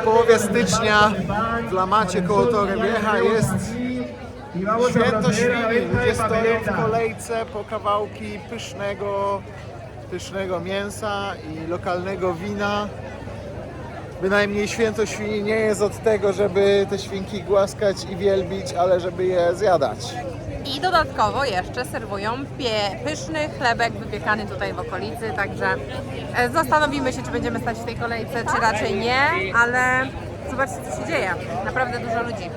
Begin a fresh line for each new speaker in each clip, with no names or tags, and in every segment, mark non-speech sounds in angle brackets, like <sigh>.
W połowie stycznia w Lamacie koło Torrevieja jest święto świni. Ludzie stoją w kolejce po kawałki pysznego, pysznego mięsa i lokalnego wina. Bynajmniej święto świni nie jest od tego, żeby te świnki głaskać i wielbić, ale żeby je zjadać.
I dodatkowo jeszcze serwują pie, pyszny chlebek wypiekany tutaj w okolicy, także e, zastanowimy się, czy będziemy stać w tej kolejce, czy raczej nie, ale zobaczcie, co się dzieje. Naprawdę dużo ludzi.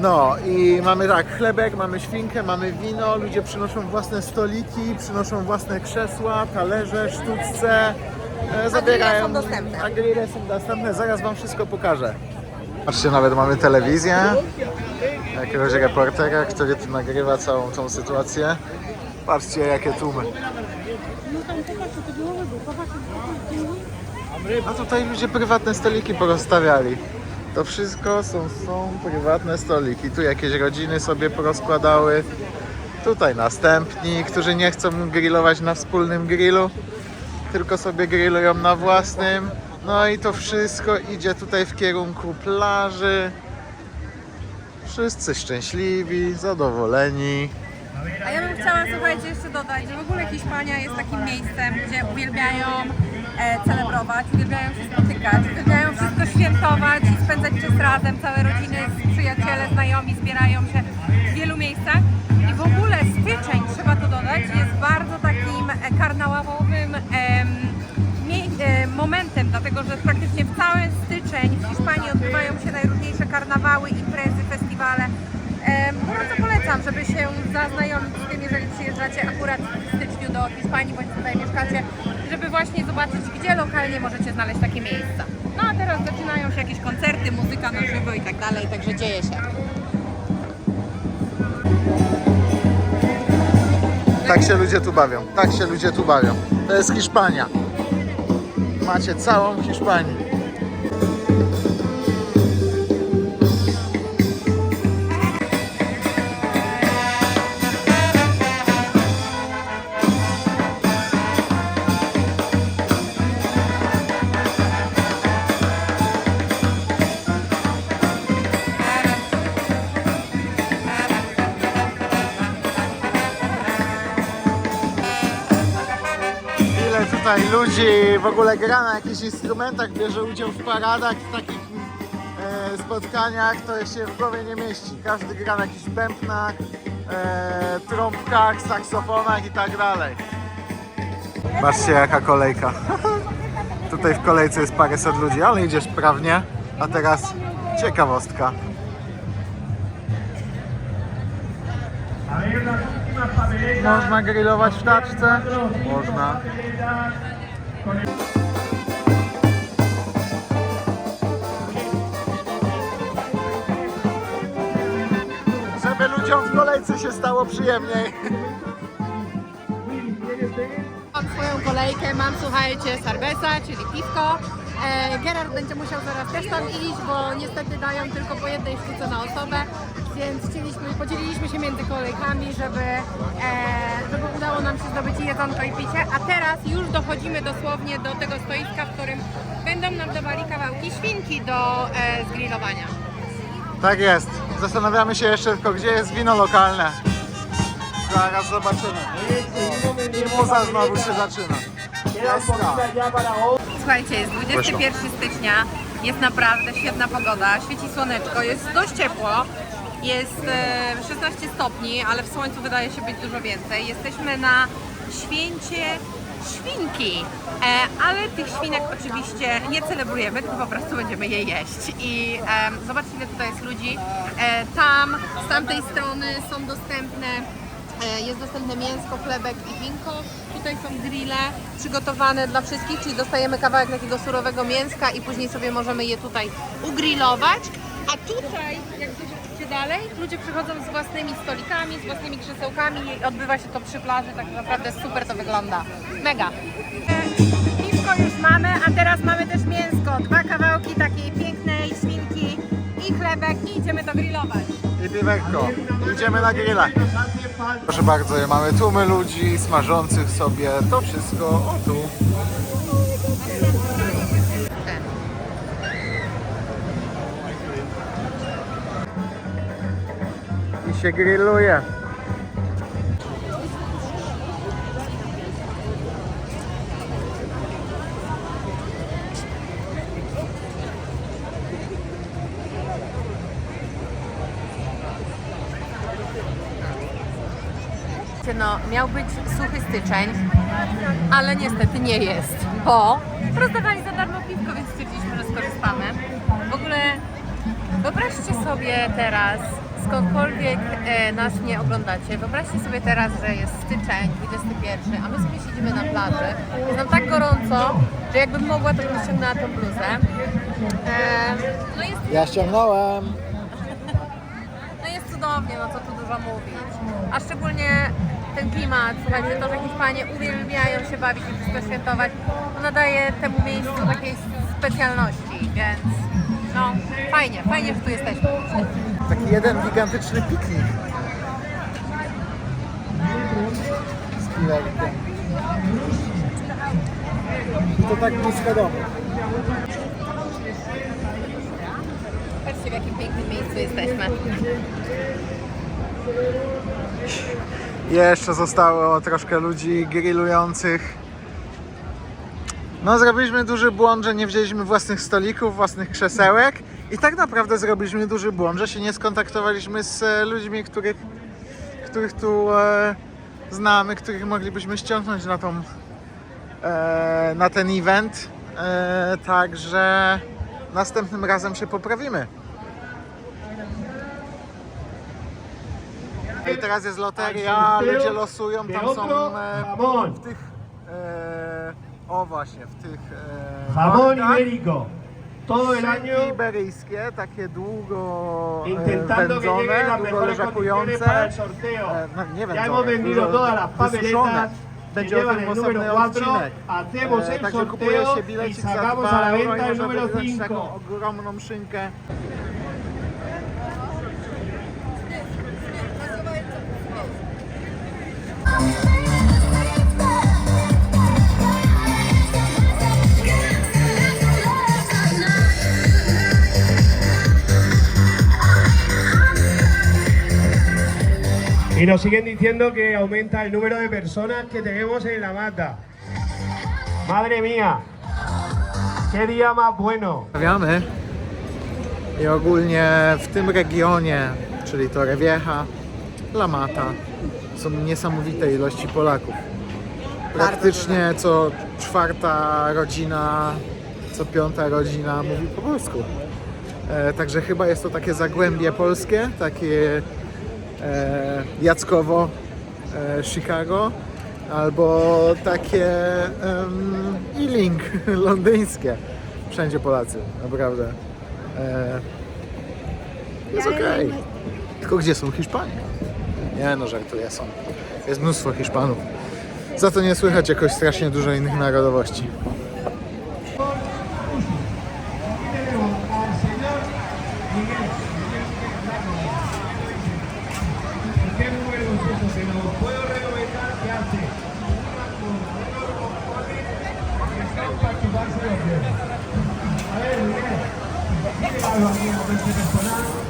No i mamy tak, chlebek, mamy świnkę, mamy wino, ludzie przynoszą własne stoliki, przynoszą własne krzesła, talerze, sztuczce. E, zabierają.
są dostępne.
A grille są dostępne, zaraz wam wszystko pokażę. Patrzcie, nawet mamy telewizję, jakiegoś reportera, który tu nagrywa całą tą sytuację. Patrzcie, jakie tłumy. A tutaj ludzie prywatne stoliki porozstawiali. To wszystko są, są prywatne stoliki. Tu jakieś rodziny sobie porozkładały. Tutaj następni, którzy nie chcą grillować na wspólnym grillu, tylko sobie grillują na własnym. No i to wszystko idzie tutaj w kierunku plaży. Wszyscy szczęśliwi, zadowoleni.
A ja bym chciała, słuchajcie, jeszcze dodać, że w ogóle Hiszpania jest takim miejscem, gdzie uwielbiają e, celebrować, uwielbiają się spotykać, uwielbiają wszystko świętować i spędzać czas razem. Całe rodziny, przyjaciele, znajomi zbierają się w wielu miejscach. I w ogóle styczeń, trzeba to dodać, jest bardzo takim e, e, momentem, dlatego że praktycznie w cały styczeń w Hiszpanii odbywają się najróżniejsze karnawały, imprezy, zaznajomić z tym, jeżeli przyjeżdżacie akurat w styczniu do Hiszpanii bądź tutaj mieszkacie, żeby właśnie zobaczyć, gdzie lokalnie możecie znaleźć takie miejsca. No a teraz zaczynają się jakieś koncerty, muzyka na żywo i tak dalej, także dzieje się.
Tak się ludzie tu bawią, tak się ludzie tu bawią. To jest Hiszpania. Macie całą Hiszpanię. Ludzi w ogóle gra na jakichś instrumentach, bierze udział w paradach, w takich e, spotkaniach, to się w głowie nie mieści. Każdy gra na jakichś bębnach, e, trąbkach, saksofonach i tak dalej. Patrzcie jaka kolejka. <laughs> Tutaj w kolejce jest paręset ludzi, ale idziesz sprawnie. A teraz ciekawostka. Można grillować w taczce? Można. Żeby ludziom w kolejce się stało przyjemniej.
Mam swoją kolejkę, mam słuchajcie Sarbesa, czyli piwko. E, Gerard będzie musiał zaraz też tam iść, bo niestety dają tylko po jednej sztuce na osobę, więc chcieliśmy, podzieliliśmy się między kolejkami, żeby, e, żeby udało nam się zdobyć jedzonko i picie. A teraz już dochodzimy dosłownie do tego stoiska, w którym będą nam dawali kawałki świnki do e, zgrillowania.
Tak jest. Zastanawiamy się jeszcze tylko, gdzie jest wino lokalne. Zaraz zobaczymy. I muza znowu się zaczyna. Jasna.
Słuchajcie, jest 21 stycznia, jest naprawdę świetna pogoda, świeci słoneczko, jest dość ciepło, jest e, 16 stopni, ale w słońcu wydaje się być dużo więcej. Jesteśmy na święcie świnki, e, ale tych świnek oczywiście nie celebrujemy, tylko po prostu będziemy je jeść. I e, zobaczcie, ile tutaj jest ludzi. E, tam, z tamtej strony są dostępne E, Jest dostępne mięsko, chlebek i winko. Tutaj są grille przygotowane dla wszystkich, czyli dostajemy kawałek takiego surowego mięska i później sobie możemy je tutaj ugrillować. A tutaj, jak dalej, ludzie przychodzą z własnymi stolikami, z własnymi krzesełkami i odbywa się to przy plaży, tak naprawdę super to wygląda. Mega. Piwko już mamy, a teraz mamy też mięsko. Dwa kawałki takiej pięknej świnki i chlebek i idziemy to grillować.
I piwekko. Idziemy na grilla. Proszę bardzo, mamy tłumy ludzi smażących sobie to wszystko o tu. Się grilluje.
No, miał być suchy styczeń, ale niestety nie jest, bo rozdawali za darmo piwko, więc stwierdziliśmy, że skorzystamy. W ogóle wyobraźcie sobie teraz, skądkolwiek e, nas nie oglądacie, wyobraźcie sobie teraz, że jest styczeń, 21, a my sobie siedzimy na plaży. Jest nam tak gorąco, że jakbym mogła, to bym ściągnęła tą bluzę. E, no jest
Ja ściągnąłem. <laughs>
no jest cudownie, no co tu dużo mówić. A szczególnie ten klimat, słuchajcie, to, że Hiszpanie uwielbiają się bawić i wszystko świętować, to nadaje temu miejscu takiej specjalności, więc no fajnie, fajnie, że tu jesteśmy.
Taki jeden gigantyczny piknik. Z. I to tak blisko domu.
Patrzcie w jakim pięknym miejscu jesteśmy.
Jeszcze zostało troszkę ludzi grillujących. No, zrobiliśmy duży błąd, że nie wzięliśmy własnych stolików, własnych krzesełek i tak naprawdę zrobiliśmy duży błąd, że się nie skontaktowaliśmy z e, ludźmi, których, których tu e, znamy, których moglibyśmy ściągnąć na tą e, na ten event. E, także następnym razem się poprawimy. I teraz jest loteria, ludzie losują, tam są e, w tych e, o właśnie, w tych e,
jamón
workach
ibérico. Todo el año
iberyjskie, takie długo e,
intentando que lleguen
wędzone,
las mejores condiciones para el sorteo.
E, no, nie
Ya
wędzone,
hemos vendido todas las papeletas
Będzie o tym osobny
4,
odcinek. E, Także kupuje się
y
bilecik za
sacamos
2
a la
euro i można
5.
taką ogromną szynkę.
Y nos siguen diciendo que aumenta el número de personas que tenemos en la mata. Madre mía, qué día más bueno.
Stawiamy i ogólnie w tym regionie, czyli Torrevieja, La Mata, są niesamowite ilości Polaków. Praktycznie co czwarta rodzina, co piąta rodzina mówi po polsku. E, także chyba jest to takie zagłębie polskie, takie e, Jackowo, e, Chicago, albo takie em, Ealing <laughs> londyńskie. Wszędzie Polacy, naprawdę. E, jest okej. Tylko gdzie są Hiszpanie? Nie no, żartuję, są. Jest mnóstwo Hiszpanów. Za to nie słychać jakoś strasznie dużo innych narodowości.
a los miembros de personal